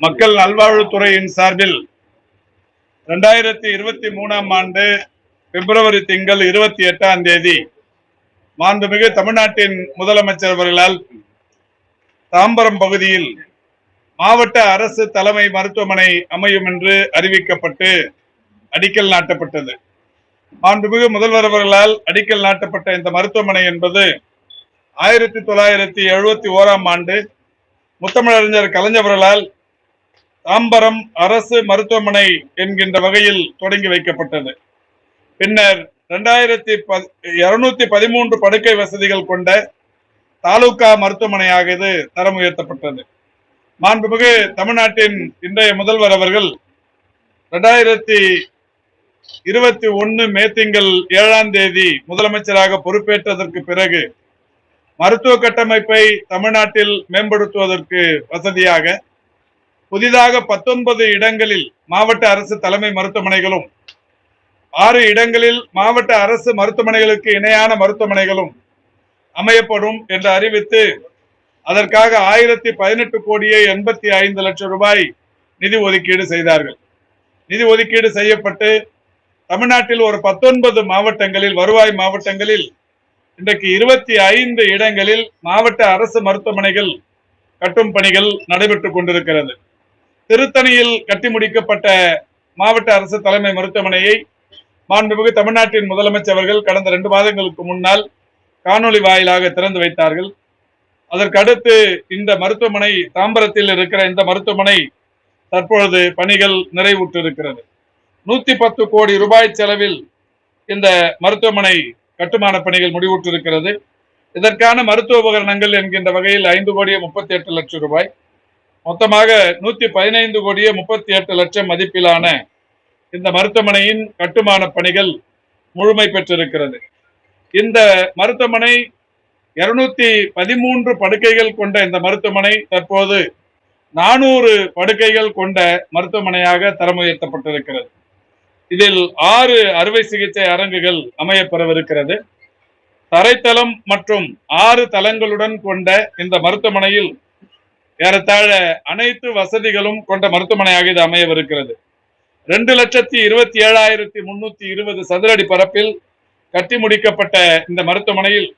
மக்கள் நல்வாழ்வுத்துறையின் சார்பில் ரெண்டாயிரத்தி இருபத்தி மூணாம் ஆண்டு பிப்ரவரி திங்கள் இருபத்தி எட்டாம் தேதி மாண்புமிகு தமிழ்நாட்டின் முதலமைச்சர் அவர்களால் தாம்பரம் பகுதியில் மாவட்ட அரசு தலைமை மருத்துவமனை அமையும் என்று அறிவிக்கப்பட்டு அடிக்கல் நாட்டப்பட்டது. மாண்புமிகு முதல்வர் அவர்களால் அடிக்கல் நாட்டப்பட்ட இந்த மருத்துவமனை என்பது ஆயிரத்தி தொள்ளாயிரத்தி எழுபத்தி ஓராம் ஆண்டு முத்தமிழறிஞர் கலைஞர்களால் தாம்பரம் அரசு மருத்துவமனை என்கின்ற வகையில் தொடங்கி வைக்கப்பட்டது. பின்னர் இரண்டாயிரத்தி இருநூத்தி பதிமூன்று படுக்கை வசதிகள் கொண்ட தாலுகா மருத்துவமனையாக இது தரம் உயர்த்தப்பட்டது. மாண்புமிகு தமிழ்நாட்டின் இன்றைய முதல்வர் அவர்கள் இரண்டாயிரத்தி இருபத்தி ஒன்னு மே திங்கள் ஏழாம் தேதி முதலமைச்சராக பொறுப்பேற்றதற்கு பிறகு மருத்துவ கட்டமைப்பை தமிழ்நாட்டில் மேம்படுத்துவதற்கு வசதியாக புதிதாக பத்தொன்பது இடங்களில் மாவட்ட அரசு தலைமை மருத்துவமனைகளும் ஆறு இடங்களில் மாவட்ட அரசு மருத்துவமனைகளுக்கு இணையான மருத்துவமனைகளும் அமையப்படும் என்று அறிவித்து அதற்காக ஆயிரத்தி பதினெட்டு கோடியே எண்பத்தி ஐந்து லட்சம் ரூபாய் நிதி ஒதுக்கீடு செய்தார்கள். நிதி ஒதுக்கீடு செய்யப்பட்டு தமிழ்நாட்டில் ஒரு பத்தொன்பது மாவட்டங்களில் வருவாய் மாவட்டங்களில் இன்றைக்கு இருபத்தி ஐந்து இடங்களில் மாவட்ட அரசு மருத்துவமனைகள் கட்டும் பணிகள் நடைபெற்றுக் கொண்டிருக்கிறது. திருத்தணியில் கட்டி முடிக்கப்பட்ட மாவட்ட அரசு தலைமை மருத்துவமனையை மாண்புமிகு தமிழ்நாட்டின் முதலமைச்சர் அவர்கள் கடந்த ரெண்டு மாதங்களுக்கு முன்னால் காணொளி வாயிலாக திறந்து வைத்தார்கள். அதற்கு அடுத்து இந்த மருத்துவமனை தாம்பரத்தில் இருக்கிற இந்த மருத்துவமனை தற்பொழுது பணிகள் நிறைவுற்றிருக்கிறது. நூத்தி பத்து கோடி ரூபாய் செலவில் இந்த மருத்துவமனை கட்டுமான பணிகள் முடிவுற்றிருக்கிறது. இதற்கான மருத்துவ உபகரணங்கள் என்கின்ற வகையில் ஐந்து கோடியே முப்பத்தி எட்டு லட்சம் ரூபாய். மொத்தமாக நூத்தி பதினைந்து கோடியே முப்பத்தி எட்டு லட்சம் மதிப்பிலான இந்த மருத்துவமனையின் கட்டுமான பணிகள் முழுமை பெற்றிருக்கிறது. இந்த மருத்துவமனை இருநூத்தி பதிமூன்று படுக்கைகள் கொண்ட இந்த மருத்துவமனை தற்போது நானூறு படுக்கைகள் கொண்ட மருத்துவமனையாக தரம் உயர்த்தப்பட்டிருக்கிறது இதில் ஆறு அறுவை சிகிச்சை அரங்குகள் அமையப்பெறவிருக்கிறது. தரைத்தளம் மற்றும் ஆறு தளங்களுடன் கொண்ட இந்த மருத்துவமனையில் ஏறத்தாழ அனைத்து வசதிகளும் கொண்ட மருத்துவமனையாக இது அமையவிருக்கிறது. ரெண்டு லட்சத்தி இருபத்தி ஏழாயிரத்தி முன்னூத்தி இருபது சதுரடி பரப்பில் கட்டி முடிக்கப்பட்ட இந்த மருத்துவமனையில்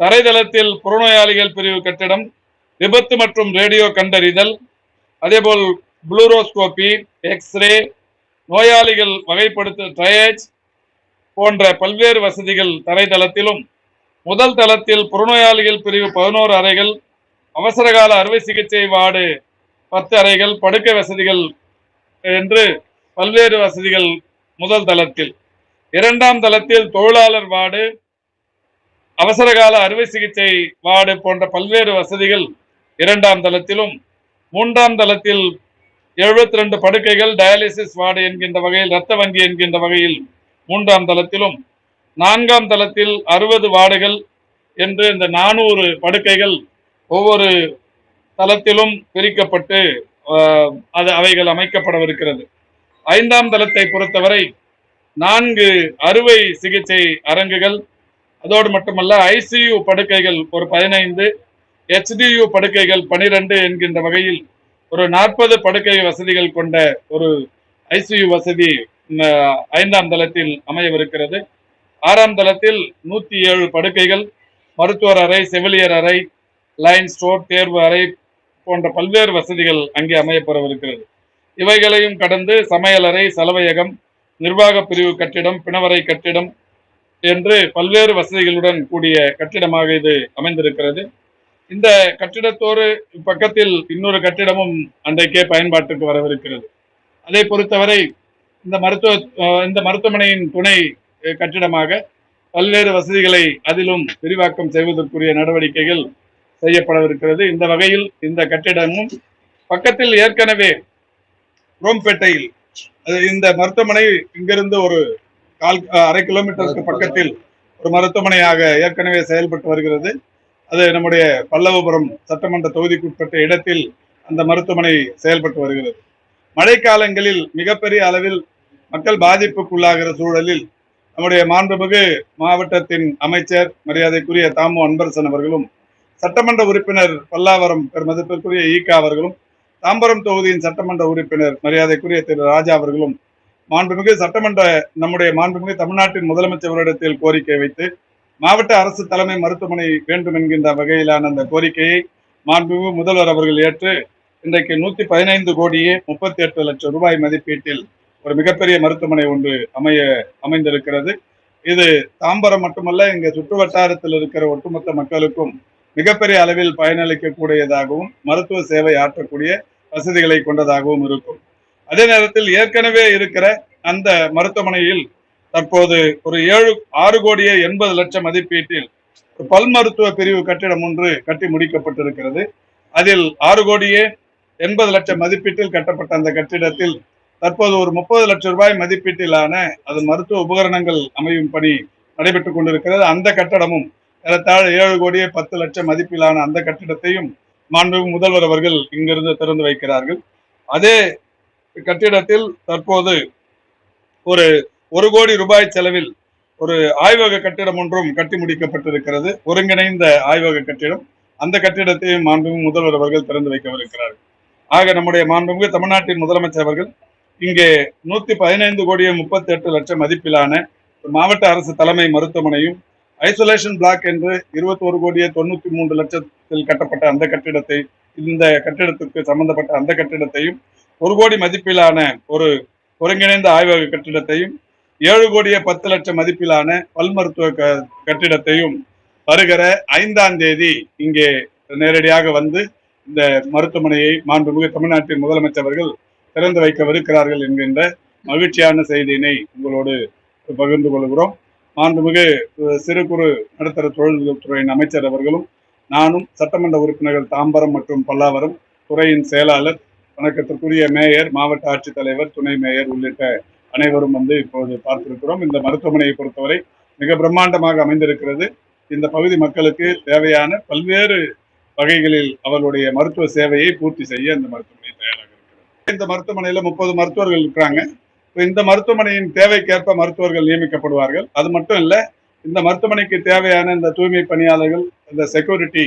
தரைதளத்தில் புறநோயாளிகள் பிரிவு கட்டிடம் விபத்து மற்றும் ரேடியோ கண்டறிதல் அதேபோல் புளூரோஸ்கோபி எக்ஸ்ரே நோயாளிகள் வகைப்படுத்த ட்ரையேஜ் போன்ற பல்வேறு வசதிகள் தரைதளத்திலும் முதல் தளத்தில் புறநோயாளிகள் பிரிவு பதினோரு அறைகள் அவசரகால அறுவை சிகிச்சை வார்டு பத்து அறைகள் படுக்கை வசதிகள் என்று பல்வேறு வசதிகள் முதல் தளத்தில். இரண்டாம் தளத்தில் தொழிலாளர் வார்டு அவசரகால அறுவை சிகிச்சை வார்டு போன்ற பல்வேறு வசதிகள் இரண்டாம் தளத்திலும். மூன்றாம் தளத்தில் எழுபத்தி ரெண்டு படுக்கைகள் டயாலிசிஸ் வார்டு என்கின்ற வகையில் இரத்த வங்கி என்கின்ற வகையில் மூன்றாம் தளத்திலும். நான்காம் தளத்தில் அறுபது வார்டுகள் என்று இந்த நானூறு படுக்கைகள் ஒவ்வொரு தளத்திலும் பிரிக்கப்பட்டு அது அவைகள் அமைக்கப்படவிருக்கிறது. ஐந்தாம் தளத்தை பொறுத்தவரை நான்கு அறுவை சிகிச்சை அரங்குகள் அதோடு மட்டுமல்ல ஐசியு படுக்கைகள் ஒரு பதினைந்து ஹெச்டியு படுக்கைகள் பனிரெண்டு என்கின்ற வகையில் ஒரு நாற்பது படுக்கை வசதிகள் கொண்ட ஒரு ஐசியு வசதி ஐந்தாம் தளத்தில் அமையவிருக்கிறது. ஆறாம் தளத்தில் நூற்றி ஏழு படுக்கைகள் மருத்துவர் அறை செவிலியர் அறை லைன் ஸ்டோர் தேர்வு அறை போன்ற பல்வேறு வசதிகள் அங்கே அமையப்பெறவிருக்கிறது. இவைகளையும் கடந்து சமையலறை சலவையகம் நிர்வாக பிரிவு கட்டிடம் பிணவரை கட்டிடம் என்று பல்வேறு வசதிகளுடன் கூடிய கட்டிடமாக இது அமைந்திருக்கிறது. இந்த கட்டிடத்தோடு பக்கத்தில் இன்னொரு கட்டிடமும் அன்றைக்கே பயன்பாட்டுக்கு வரவிருக்கிறது. அதை பொறுத்தவரை இந்த மருத்துவ இந்த மருத்துவமனையின் துணை கட்டிடமாக பல்வேறு வசதிகளை அதிலும் விரிவாக்கம் செய்வதற்குரிய நடவடிக்கைகள் செய்யப்படவிருக்கிறது. இந்த வகையில் இந்த கட்டிடமும் பக்கத்தில் ஏற்கனவே ரோம்பேட்டையில் இந்த மருத்துவமனை இங்கிருந்து ஒரு கால் அரை கிலோமீட்டருக்கு பக்கத்தில் ஒரு மருத்துவமனையாக ஏற்கனவே செயல்பட்டு வருகிறது. அது நம்முடைய பல்லவபுரம் சட்டமன்ற தொகுதிக்குட்பட்ட இடத்தில் அந்த மருத்துவமனை செயல்பட்டு வருகிறது. மழைக்காலங்களில் மிகப்பெரிய அளவில் மக்கள் பாதிப்புக்குள்ளாகிற சூழலில் நம்முடைய மாண்புமிகு மாவட்டத்தின் அமைச்சர் மரியாதைக்குரிய தாமு அன்பரசன் அவர்களும் சட்டமன்ற உறுப்பினர் பல்லாவரம் பெருமதிப்பிற்குரிய ஈகா அவர்களும் தாம்பரம் தொகுதியின் சட்டமன்ற உறுப்பினர் மரியாதைக்குரிய திரு ராஜா அவர்களும் மாண்புமிகு சட்டமன்ற நம்முடைய மாண்புமிகு தமிழ்நாட்டின் முதலமைச்சரிடத்தில் கோரிக்கை வைத்து மாவட்ட அரசு தலைமை மருத்துவமனை வேண்டும் என்கின்ற வகையிலான அந்த கோரிக்கையை மாண்புமிகு முதல்வர் அவர்கள் ஏற்று இன்றைக்கு நூத்தி பதினைந்து கோடியே முப்பத்தி எட்டு லட்சம் ரூபாய் மதிப்பீட்டில் ஒரு மிகப்பெரிய மருத்துவமனை ஒன்று அமைய அமைந்திருக்கிறது. இது தாம்பரம் மட்டுமல்ல இங்க சுற்று வட்டாரத்தில் இருக்கிற ஒட்டுமொத்த மக்களுக்கும் மிகப்பெரிய அளவில் பயனளிக்கக்கூடியதாகவும் மருத்துவ சேவை ஆற்றக்கூடிய வசதிகளை கொண்டதாகவும் இருக்கும். அதே நேரத்தில் ஏற்கனவே இருக்கிற அந்த மருத்துவமனையில் தற்போது ஒரு ஏழு ஆறு கோடியே எண்பது லட்சம் மதிப்பீட்டில் பல் மருத்துவ பிரிவு கட்டிடம் ஒன்று கட்டி முடிக்கப்பட்டிருக்கிறது. அதில் ஆறு கோடியே எண்பது லட்சம் மதிப்பீட்டில் கட்டப்பட்ட அந்த கட்டிடத்தில் தற்போது ஒரு முப்பது லட்சம் ரூபாய் மதிப்பீட்டிலான அது மருத்துவ உபகரணங்கள் அமையும் பணி நடைபெற்றுக் கொண்டிருக்கிறது. அந்த கட்டடமும் ஏறத்தாழ ஏழு கோடியே பத்து லட்சம் மதிப்பிலான அந்த கட்டிடத்தையும் மாண்புமிகு முதல்வர் அவர்கள் இங்கிருந்து திறந்து வைக்கிறார்கள். அதே கட்டிடத்தில் தற்போது ஒரு ஒரு கோடி ரூபாய் செலவில் ஒரு ஆய்வக கட்டிடம் ஒன்றும் கட்டி முடிக்கப்பட்டிருக்கிறது. ஒருங்கிணைந்த ஆய்வக கட்டிடம். அந்த கட்டிடத்தையும் மாண்புமிகு முதல்வர் அவர்கள் திறந்து வைக்கவிருக்கிறார்கள். ஆக நம்முடைய மாண்புமிகு தமிழ்நாட்டின் முதலமைச்சர் அவர்கள் இங்கே நூத்தி பதினைந்து கோடியே முப்பத்தி எட்டு லட்சம் மதிப்பிலான மாவட்ட அரசு தலைமை மருத்துவமனையும் ஐசோலேஷன் பிளாக் என்று இருபத்தி ஒரு கோடியே தொண்ணூற்றி மூன்று லட்சத்தில் கட்டப்பட்ட அந்த கட்டிடத்தை இந்த கட்டிடத்துக்கு சம்பந்தப்பட்ட அந்த கட்டிடத்தையும் ஒரு கோடி மதிப்பிலான ஒரு ஒருங்கிணைந்த ஆய்வக கட்டிடத்தையும் ஏழு கோடியே பத்து லட்சம் மதிப்பிலான பல் மருத்துவ க- கட்டிடத்தையும் வருகிற ஐந்தாம் தேதி இங்கே நேரடியாக வந்து இந்த மருத்துவமனையை மாண்புமிகு தமிழ்நாட்டின் முதலமைச்சர்கள் திறந்து வைக்கவிருக்கிறார்கள் என்கின்ற மகிழ்ச்சியான செய்தியினை உங்களோடு பகிர்ந்து கொள்கிறோம். மாண்புமிகு சிறு குறு நடுத்தர தொழில்துறையின் அமைச்சர் அவர்களும் நானும் சட்டமன்ற உறுப்பினர்கள் தாம்பரம் மற்றும் பல்லாவரம் துறையின் செயலாளர் வணக்கத்திற்குரிய மேயர் மாவட்ட ஆட்சித்தலைவர் துணை மேயர் உள்ளிட்ட அனைவரும் வந்து இப்போது பார்த்திருக்கிறோம். இந்த மருத்துவமனையை பொறுத்தவரை மிக பிரம்மாண்டமாக அமைந்திருக்கிறது. இந்த பகுதி மக்களுக்கு தேவையான பல்வேறு வகைகளில் அவர்களுடைய மருத்துவ சேவையை பூர்த்தி செய்ய இந்த மருத்துவமனை தயாராக இருக்கிறது. இந்த மருத்துவமனையில முப்பது மருத்துவர்கள் இருக்கிறாங்க. இந்த மருத்துவமனையின் தேவைக்கேற்ப மருத்துவர்கள் நியமிக்கப்படுவார்கள். அது மட்டும் இல்ல இந்த மருத்துவமனைக்கு தேவையான இந்த தூய்மை பணியாளர்கள் இந்த செக்யூரிட்டி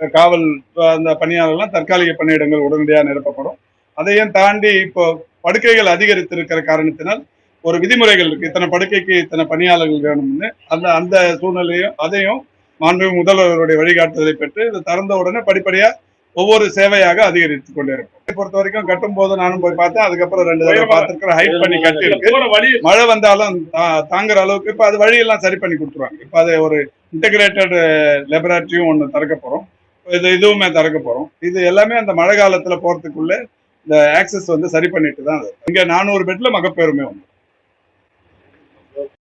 காவல் அந்த பணியாளர்கள்லாம் தற்காலிக பணியிடங்கள் உடனடியாக நிரப்பப்படும். அதையும் தாண்டி இப்போ படுக்கைகள் அதிகரித்திருக்கிற காரணத்தினால் ஒரு விதிமுறைகள் இருக்கு. இத்தனை படுக்கைக்கு இத்தனை பணியாளர்கள் வேணும்னு. அந்த அந்த சூழ்நிலையும் அதையும் மாண்பு முதல்வருடைய வழிகாட்டுதலை பெற்று இது திறந்த உடனே படிப்படியாக ஒவ்வொரு சேவையாக அதிகரித்துக் கொண்டே இருக்கும். இதை பொறுத்த வரைக்கும் கட்டும் போது நானும் போய் பார்த்தேன். அதுக்கப்புறம் ரெண்டு தடவை பார்த்திருக்கிறேன். ஹைட் பண்ணி கட்டி இருக்கு. மழை வந்தாலும் தாங்குற அளவுக்கு இப்ப அது வழியெல்லாம் சரி பண்ணி கொடுத்துருவாங்க. இப்ப அது ஒரு இன்டகிரேட்டட் லெபரேட்டரியும் ஒன்று திறக்க போறோம். இது இதுவுமே திறக்க போறோம். இது எல்லாமே அந்த மழை காலத்துல போறதுக்குள்ள இந்த ஆக்சஸ் வந்து சரி பண்ணிட்டு தான். இங்க நானூறு பெட்ல மகப்பேறுமே உண்டு.